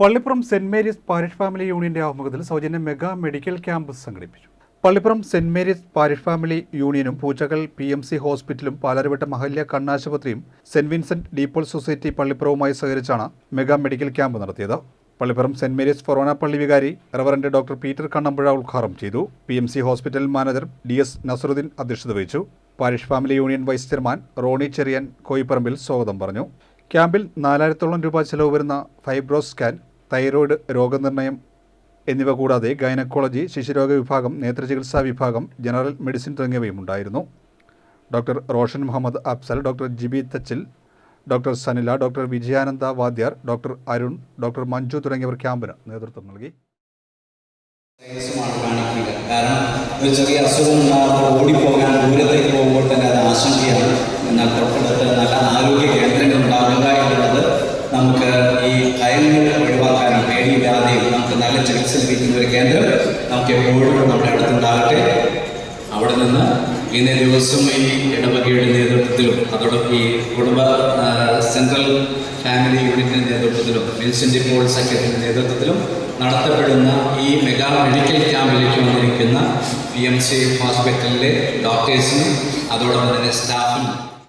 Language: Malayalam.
Pallippuram Saint Mary's parish family യൂണിയന്റെ ആഭിമുഖ്യത്തിൽ സൗജന്യ മെഗാ മെഡിക്കൽ ക്യാമ്പ് സംഘടിപ്പിച്ചു. Pallippuram Saint Mary's parish family യൂണിയനും പൂച്ചകൾ പി എം സി ഹോസ്പിറ്റലും പാലാരിവട്ടം മഹല്യ കണ്ണാശുപത്രിയും Saint Vincent de Paul society പള്ളിപ്പുറവുമായി സഹകരിച്ചാണ് മെഗാ മെഡിക്കൽ ക്യാമ്പ് നടത്തിയത്. പള്ളിപ്പുറം സെന്റ് മേരീസ് ഫൊറോന പള്ളി വികാരി റവറന്റ് ഡോക്ടർ പീറ്റർ കണ്ണമ്പുഴ ഉദ്ഘാടനം ചെയ്തു. P M C hospital manager D S Nasaruddin അധ്യക്ഷത വഹിച്ചു. Parish family union vice chairman Rony Cherian Koipparambil സ്വാഗതം പറഞ്ഞു. ക്യാമ്പിൽ നാലായിരത്തോളം രൂപ ചെലവ് വരുന്ന ഫൈബ്രോസ് സ്കാൻ തൈറോയ്ഡ് രോഗനിർണയം എന്നിവ കൂടാതെ ഗൈനക്കോളജി ശിശുരോഗ വിഭാഗം നേത്രചികിത്സാ വിഭാഗം ജനറൽ മെഡിസിൻ തുടങ്ങിയവയും ഉണ്ടായിരുന്നു doctor Roshan Muhammad Afsal doctor Jibi Thachil doctor Sanila doctor Vijayananda Vadyar doctor Arun doctor Manju തുടങ്ങിയവർ ക്യാമ്പിന് നേതൃത്വം നൽകി. കാരണം ഒരു ചെറിയ അസുഖം ഓടിപ്പോകാൻ ദൂരത്തേക്ക് നമുക്ക് ഈ ഭയങ്ങൾ ഒഴിവാക്കാനും പേടിയില്ലാതെയും നമുക്ക് നല്ല ചികിത്സ ലഭിക്കുന്ന ഒരു കേന്ദ്രം നമുക്ക് എപ്പോഴും നമ്മുടെ അടുത്തുണ്ടാകട്ടെ. അവിടെ നിന്ന് ഇന്നേ ദിവസം ഈ ഇടവകയുടെ നേതൃത്വത്തിലും അതോടൊപ്പം ഈ കുടുംബ സെൻട്രൽ ഫാമിലി യൂണിറ്റിന്റെ നേതൃത്വത്തിലും മിൽസിന്റെ പോൾ സെക്രട്ടറിയുടെ നേതൃത്വത്തിലും നടത്തപ്പെടുന്ന ഈ മെഗാ മെഡിക്കൽ ക്യാമ്പിലേക്ക് വന്നിരിക്കുന്ന പി എം സി ഹോസ്പിറ്റലിലെ ഡോക്ടേഴ്സിനും അതോടൊപ്പം തന്നെ സ്റ്റാഫിനും